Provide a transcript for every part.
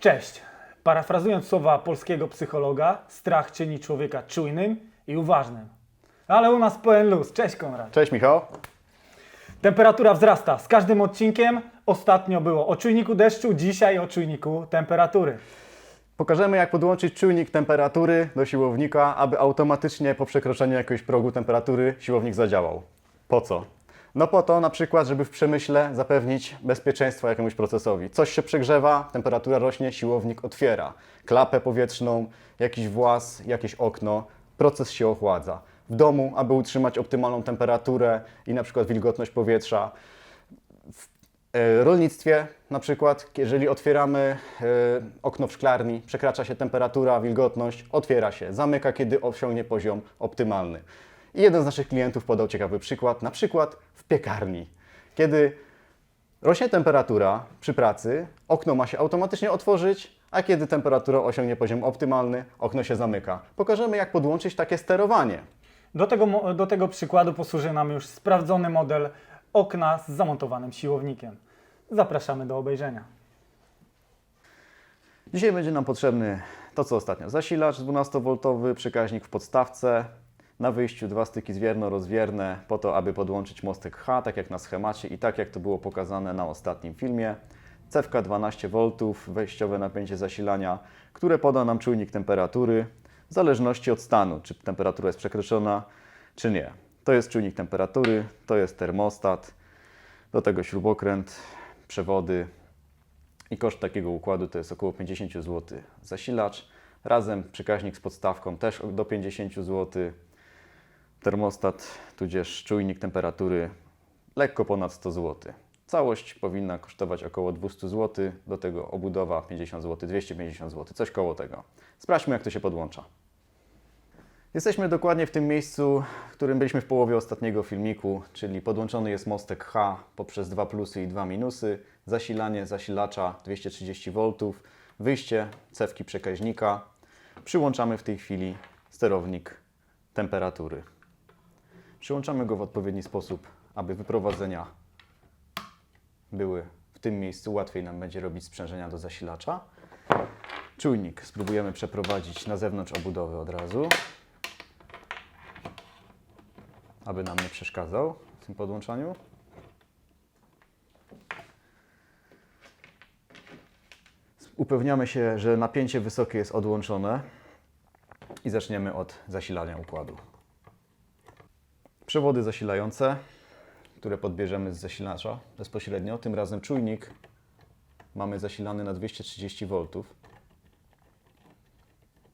Cześć. Parafrazując słowa polskiego psychologa, strach czyni człowieka czujnym i uważnym. Ale u nas pełen luz. Cześć Konrad. Cześć Michał. Temperatura wzrasta z każdym odcinkiem. Ostatnio było o czujniku deszczu, dzisiaj o czujniku temperatury. Pokażemy jak podłączyć czujnik temperatury do siłownika, aby automatycznie po przekroczeniu jakiegoś progu temperatury siłownik zadziałał. Po co? No po to na przykład, żeby w przemyśle zapewnić bezpieczeństwo jakiemuś procesowi. Coś się przegrzewa, temperatura rośnie, siłownik otwiera. Klapę powietrzną, jakiś włas, jakieś okno, proces się ochładza. W domu, aby utrzymać optymalną temperaturę i na przykład wilgotność powietrza, E, rolnictwie na przykład, jeżeli otwieramy e, okno w szklarni, przekracza się temperatura, wilgotność, otwiera się, zamyka, kiedy osiągnie poziom optymalny. I jeden z naszych klientów podał ciekawy przykład, na przykład w piekarni. Kiedy rośnie temperatura przy pracy, okno ma się automatycznie otworzyć, a kiedy temperatura osiągnie poziom optymalny, okno się zamyka. Pokażemy, jak podłączyć takie sterowanie. Do tego, do tego przykładu posłuży nam już sprawdzony model okna z zamontowanym siłownikiem. Zapraszamy do obejrzenia. Dzisiaj będzie nam potrzebny to, co ostatnio. Zasilacz 12V, przekaźnik w podstawce, na wyjściu dwa styki zwierno-rozwierne po to, aby podłączyć mostek H, tak jak na schemacie i tak jak to było pokazane na ostatnim filmie. Cewka 12V, wejściowe napięcie zasilania, które poda nam czujnik temperatury w zależności od stanu, czy temperatura jest przekroczona, czy nie. To jest czujnik temperatury, to jest termostat, do tego śrubokręt, przewody, i koszt takiego układu to jest około 50 zł. Zasilacz, razem przekaźnik z podstawką też do 50 zł. Termostat, tudzież czujnik temperatury lekko ponad 100 zł. Całość powinna kosztować około 200 zł, do tego obudowa 50 zł, 250 zł, coś koło tego. Sprawdźmy jak to się podłącza. Jesteśmy dokładnie w tym miejscu, w którym byliśmy w połowie ostatniego filmiku, czyli podłączony jest mostek H poprzez dwa plusy i dwa minusy, zasilanie zasilacza 230 V, wyjście cewki przekaźnika. Przyłączamy w tej chwili sterownik temperatury. Przyłączamy go w odpowiedni sposób, aby wyprowadzenia były w tym miejscu. Łatwiej nam będzie robić sprzężenia do zasilacza. Czujnik spróbujemy przeprowadzić na zewnątrz obudowy od razu aby nam nie przeszkadzał w tym podłączaniu. Upewniamy się, że napięcie wysokie jest odłączone i zaczniemy od zasilania układu. Przewody zasilające, które podbierzemy z zasilacza bezpośrednio. Tym razem czujnik mamy zasilany na 230 V.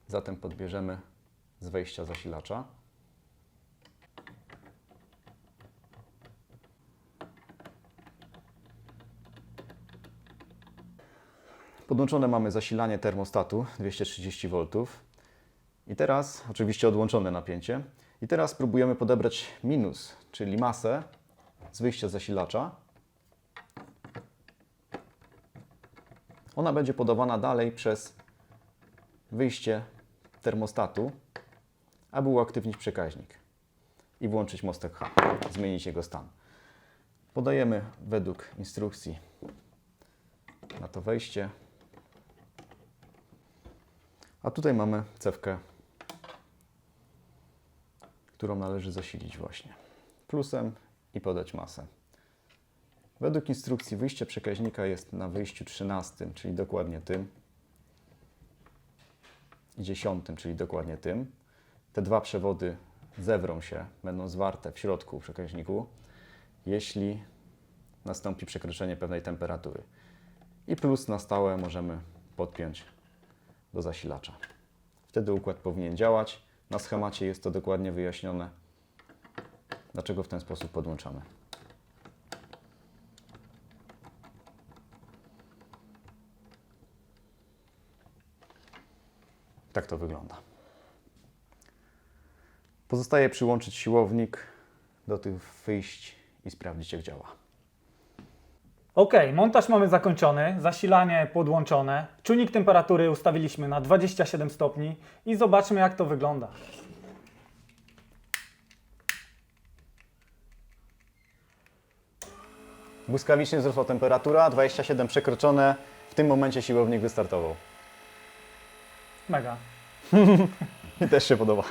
Zatem podbierzemy z wejścia zasilacza. Podłączone mamy zasilanie termostatu 230 V. I teraz, oczywiście odłączone napięcie. I teraz spróbujemy podebrać minus, czyli masę z wyjścia zasilacza. Ona będzie podawana dalej przez wyjście termostatu, aby uaktywnić przekaźnik i włączyć mostek H, zmienić jego stan. Podajemy według instrukcji na to wejście. A tutaj mamy cewkę, którą należy zasilić właśnie plusem i podać masę. Według instrukcji wyjście przekaźnika jest na wyjściu 13, czyli dokładnie tym, i 10, czyli dokładnie tym. Te dwa przewody zewrą się, będą zwarte w środku przekaźniku, jeśli nastąpi przekroczenie pewnej temperatury. I plus na stałe możemy podpiąć do zasilacza. Wtedy układ powinien działać. Na schemacie jest to dokładnie wyjaśnione, dlaczego w ten sposób podłączamy. Tak to wygląda. Pozostaje przyłączyć siłownik do tych wyjść i sprawdzić, jak działa. Ok, montaż mamy zakończony, zasilanie podłączone, czujnik temperatury ustawiliśmy na 27 stopni i zobaczmy jak to wygląda. Błyskawicznie wzrosła temperatura, 27 przekroczone. w tym momencie siłownik wystartował. Mega. Mi też się podoba.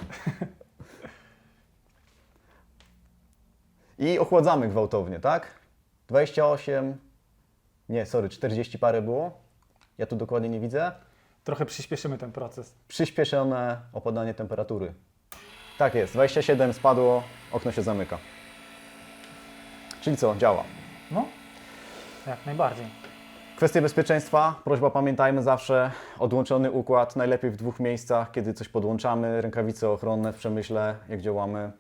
I ochładzamy gwałtownie, tak? 28, nie, sorry, 40 parę było. Ja tu dokładnie nie widzę. Trochę przyspieszymy ten proces. Przyspieszone opadanie temperatury. Tak jest, 27 spadło, okno się zamyka. Czyli co, działa. No, jak najbardziej. Kwestie bezpieczeństwa, prośba pamiętajmy zawsze, odłączony układ, najlepiej w dwóch miejscach, kiedy coś podłączamy, rękawice ochronne w przemyśle, jak działamy.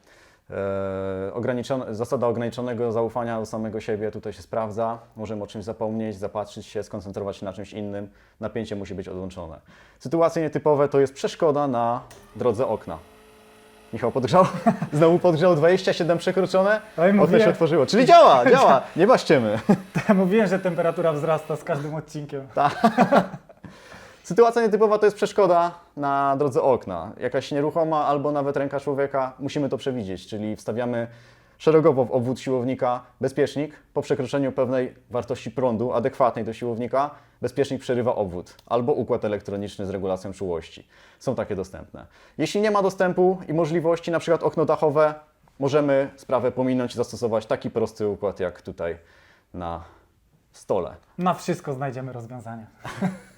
Eee, ograniczone, zasada ograniczonego zaufania do samego siebie tutaj się sprawdza. Możemy o czymś zapomnieć, zapatrzyć się, skoncentrować się na czymś innym. Napięcie musi być odłączone. Sytuacje nietypowe to jest przeszkoda na drodze okna. Michał podgrzał, znowu podgrzał 27 przekroczone, Oj, okno się otworzyło. Czyli działa, działa, nie baszczymy. Mówiłem, że temperatura wzrasta z każdym odcinkiem. Sytuacja nietypowa to jest przeszkoda na drodze okna. Jakaś nieruchoma albo nawet ręka człowieka. Musimy to przewidzieć, czyli wstawiamy szeregowo w obwód siłownika bezpiecznik. Po przekroczeniu pewnej wartości prądu adekwatnej do siłownika, bezpiecznik przerywa obwód albo układ elektroniczny z regulacją czułości. Są takie dostępne. Jeśli nie ma dostępu i możliwości, na przykład okno dachowe, możemy sprawę pominąć i zastosować taki prosty układ jak tutaj na stole. Na wszystko znajdziemy rozwiązanie.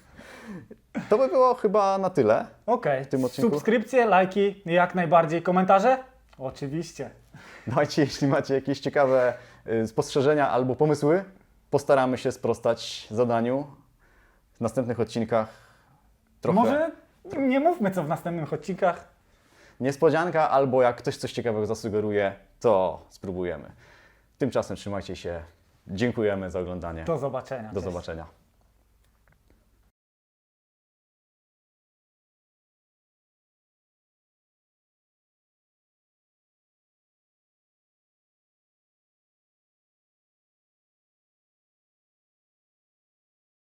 To by było chyba na tyle. Okej. tym odcinku? Subskrypcje, lajki, jak najbardziej. Komentarze? Oczywiście. Dajcie, jeśli macie jakieś ciekawe y, spostrzeżenia albo pomysły, postaramy się sprostać zadaniu w następnych odcinkach. Trochę Może nie mówmy co w następnych odcinkach. niespodzianka, albo jak ktoś coś ciekawego zasugeruje, to spróbujemy. Tymczasem trzymajcie się. Dziękujemy za oglądanie. Do zobaczenia. Do Cześć. zobaczenia.